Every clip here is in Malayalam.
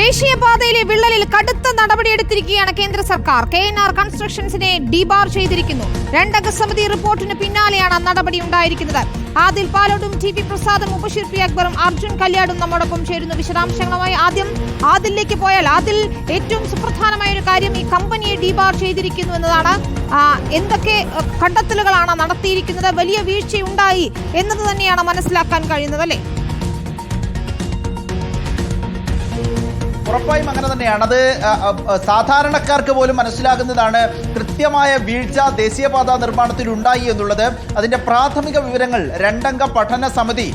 ദേശീയപാതയിലെ വിള്ളലിൽ കടുത്ത നടപടിയെടുത്തിരിക്കുകയാണ് കേന്ദ്ര സർക്കാർ. കെ എൻ ആർ കൺസ്ട്രക്ഷൻസിനെ ഡിബാർ ചെയ്തിരിക്കുന്നു. രണ്ടംഗ സമിതി റിപ്പോർട്ടിന് പിന്നാലെയാണ് നടപടി ഉണ്ടായിരിക്കുന്നത്. ആദിൽ പാലോടും ടി പി പ്രസാദും പി അക്ബറും അർജുൻ കല്യാടും നമ്മോടൊപ്പം ചേരുന്നു വിശദാംശങ്ങളുമായി ആദ്യം ആദിലേക്ക് പോയാൽ ആദിൽ ഏറ്റവും സുപ്രധാനമായ ഒരു കാര്യം ഈ കമ്പനിയെ ഡിബാർ ചെയ്തിരിക്കുന്നു എന്നതാണ്. എന്തൊക്കെ കണ്ടെത്തലുകളാണ് നടത്തിയിരിക്കുന്നത്? വലിയ വീഴ്ചയുണ്ടായി എന്നത് തന്നെയാണ് മനസ്സിലാക്കാൻ കഴിയുന്നത് അല്ലേ? ഉറപ്പായും അങ്ങനെ തന്നെയാണ്. അത് സാധാരണക്കാർക്ക് പോലും മനസ്സിലാകുന്നതാണ് കൃത്യമായ വീഴ്ച ദേശീയപാത നിർമ്മാണത്തിൽ ഉണ്ടായി എന്നുള്ളത്. അതിന്റെ പ്രാഥമിക വിവരങ്ങൾ രണ്ടംഗ പഠന സമിതി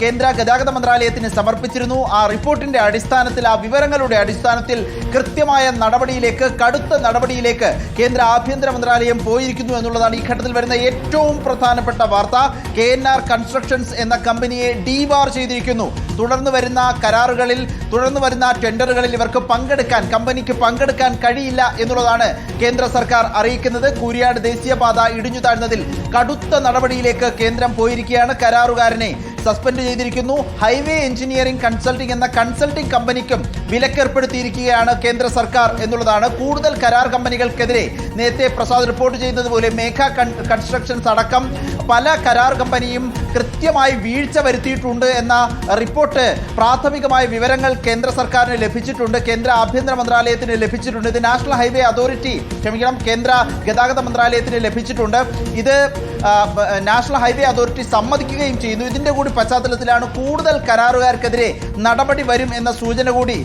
കേന്ദ്ര ഗതാഗത മന്ത്രാലയത്തിന് സമർപ്പിച്ചിരുന്നു. ആ റിപ്പോർട്ടിന്റെ അടിസ്ഥാനത്തിൽ ആ വിവരങ്ങളുടെ അടിസ്ഥാനത്തിൽ കൃത്യമായ നടപടിയിലേക്ക് കടുത്ത നടപടിയിലേക്ക് കേന്ദ്ര ആഭ്യന്തര മന്ത്രാലയം പോയിരിക്കുന്നു എന്നുള്ളതാണ് ഈ ഘട്ടത്തിൽ വരുന്ന ഏറ്റവും പ്രധാനപ്പെട്ട വാർത്ത. കെ എൻ ആർ കൺസ്ട്രക്ഷൻസ് എന്ന കമ്പനിയെ ഡിവാർ ചെയ്തിരിക്കുന്നു. തുടർന്ന് വരുന്ന കരാറുകളിൽ തുടർന്ന് വരുന്ന ടെൻഡറുകളിൽ ഇവർക്ക് പങ്കെടുക്കാൻ കമ്പനിക്ക് പങ്കെടുക്കാൻ കഴിയില്ല എന്നുള്ളതാണ് കേന്ദ്ര സർക്കാർ അറിയിക്കുന്നത്. കൂരിയാട് ദേശീയപാത ഇടിഞ്ഞു താഴ്ന്നതിൽ കടുത്ത നടപടിയിലേക്ക് കേന്ദ്രം പോയിരിക്കുകയാണ് കരാറുകാരനെ. സസ്പെൻഡ് ചെയ്തിരിക്കുന്നു. ഹൈവേ എഞ്ചിനീയറിംഗ് കൺസൾട്ടിംഗ് എന്ന കൺസൾട്ടിംഗ് കമ്പനിക്കും വിലക്കേർപ്പെടുത്തിയിരിക്കുകയാണ് കേന്ദ്ര സർക്കാർ എന്നുള്ളതാണ് കൂടുതൽ കരാർ കമ്പനികൾക്കെതിരെ നേരത്തെ പ്രസാദ് റിപ്പോർട്ട് ചെയ്തതുപോലെ മേഘ കൺസ്ട്രക്ഷൻസ് അടക്കം പല കരാർ കമ്പനിയും കൃത്യമായി വീഴ്ച വരുത്തിയിട്ടുണ്ട് എന്ന റിപ്പോർട്ട് പ്രാഥമികമായ വിവരങ്ങൾ കേന്ദ്ര സർക്കാരിന് ലഭിച്ചിട്ടുണ്ട്. കേന്ദ്ര ആഭ്യന്തര മന്ത്രാലയത്തിന് ലഭിച്ചിട്ടുണ്ട്. ഇത് നാഷണൽ ഹൈവേ അതോറിറ്റി ക്ഷമിക്കണം കേന്ദ്ര ഗതാഗത മന്ത്രാലയത്തിന് ലഭിച്ചിട്ടുണ്ട്. ഇത് നാഷണൽ ഹൈവേ അതോറിറ്റി സമ്മതിക്കുകയും ചെയ്യുന്നു. ഇതിന്റെ കൂടി പശ്ചാത്തലത്തിലാണ് കൂടുതൽ കരാറുകാർക്കെതിരെ നടപടി വരും എന്ന സൂചന കൂടി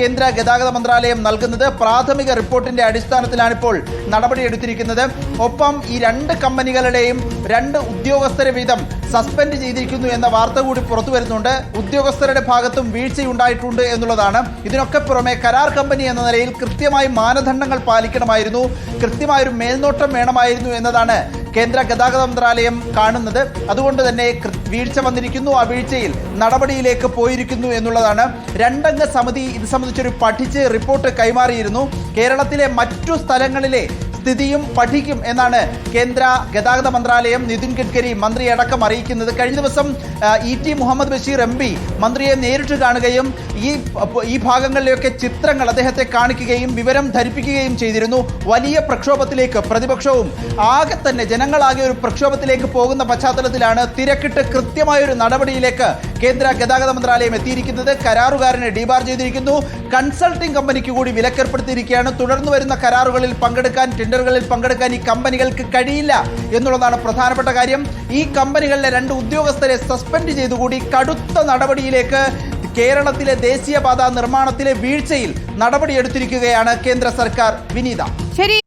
കേന്ദ്ര ഗതാഗത മന്ത്രാലയം നൽകുന്നത്. പ്രാഥമിക റിപ്പോർട്ടിന്റെ അടിസ്ഥാനത്തിലാണിപ്പോൾ നടപടിയെടുത്തിരിക്കുന്നത്. ഒപ്പം ഈ രണ്ട് കമ്പനികളുടെയും രണ്ട് ഉദ്യോഗസ്ഥരെ വീതം സസ്പെൻഡ് ചെയ്തിരിക്കുന്നു എന്ന വാർത്ത കൂടി പുറത്തു വരുന്നുണ്ട്. ഉദ്യോഗസ്ഥരുടെ ഭാഗത്തും വീഴ്ചയുണ്ടായിട്ടുണ്ട് എന്നുള്ളതാണ്. ഇതിനൊക്കെ പുറമെ കരാർ കമ്പനി എന്ന നിലയിൽ കൃത്യമായി മാനദണ്ഡങ്ങൾ പാലിക്കണമായിരുന്നു. കൃത്യമായൊരു മേൽനോട്ടം വേണമായിരുന്നു എന്നതാണ് കേന്ദ്ര ഗതാഗത മന്ത്രാലയം കാണുന്നത്. അതുകൊണ്ട് തന്നെ വീഴ്ച വന്നിരിക്കുന്നു. ആ വീഴ്ചയിൽ നടപടിയിലേക്ക് പോയിരിക്കുന്നു എന്നുള്ളതാണ്. രണ്ടംഗ സമിതി ഇത് സംബന്ധിച്ചൊരു പഠിച്ച് റിപ്പോർട്ട് കൈമാറിയിരുന്നു. കേരളത്തിലെ മറ്റു സ്ഥലങ്ങളിലെ സ്ഥിതിയും പഠിക്കും എന്നാണ് കേന്ദ്ര ഗതാഗത മന്ത്രാലയം നിതിൻ ഗഡ്കരി മന്ത്രിയടക്കം അറിയിക്കുന്നത്. കഴിഞ്ഞ ദിവസം E T Muhammad Basheer M P മന്ത്രിയെ നേരിട്ട് കാണുകയും ഈ ഈ ഭാഗങ്ങളിലെയൊക്കെ ചിത്രങ്ങൾ അദ്ദേഹത്തെ കാണിക്കുകയും വിവരം ധരിപ്പിക്കുകയും ചെയ്തിരുന്നു. വലിയ പ്രക്ഷോഭത്തിലേക്ക് പ്രതിപക്ഷവും ആകെ തന്നെ ജനങ്ങളാകെ ഒരു പ്രക്ഷോഭത്തിലേക്ക് പോകുന്ന പശ്ചാത്തലത്തിലാണ് തിരക്കിട്ട് കൃത്യമായ ഒരു നടപടിയിലേക്ക് കേന്ദ്ര ഗതാഗത മന്ത്രാലയം എത്തിയിരിക്കുന്നത് കരാറുകാരനെ ഡിബാർ ചെയ്തിരിക്കുന്നു. കൺസൾട്ടിംഗ് കമ്പനിക്ക് കൂടി വിലക്കേർപ്പെടുത്തിയിരിക്കുകയാണ്. തുടർന്ന് വരുന്ന കരാറുകളിൽ പങ്കെടുക്കാൻ ടെൻഡറുകളിൽ പങ്കെടുക്കാൻ ഈ കമ്പനികൾക്ക് കഴിയില്ല എന്നുള്ളതാണ് പ്രധാനപ്പെട്ട കാര്യം. ഈ കമ്പനികളിലെ രണ്ട് ഉദ്യോഗസ്ഥരെ സസ്പെൻഡ് ചെയ്തുകൂടി കടുത്ത നടപടിയിലേക്ക് കേരളത്തിലെ ദേശീയപാത നിർമ്മാണത്തിലെ വീഴ്ചയിൽ നടപടിയെടുത്തിരിക്കുകയാണ് കേന്ദ്ര സർക്കാർ. വിനീത. ശരി.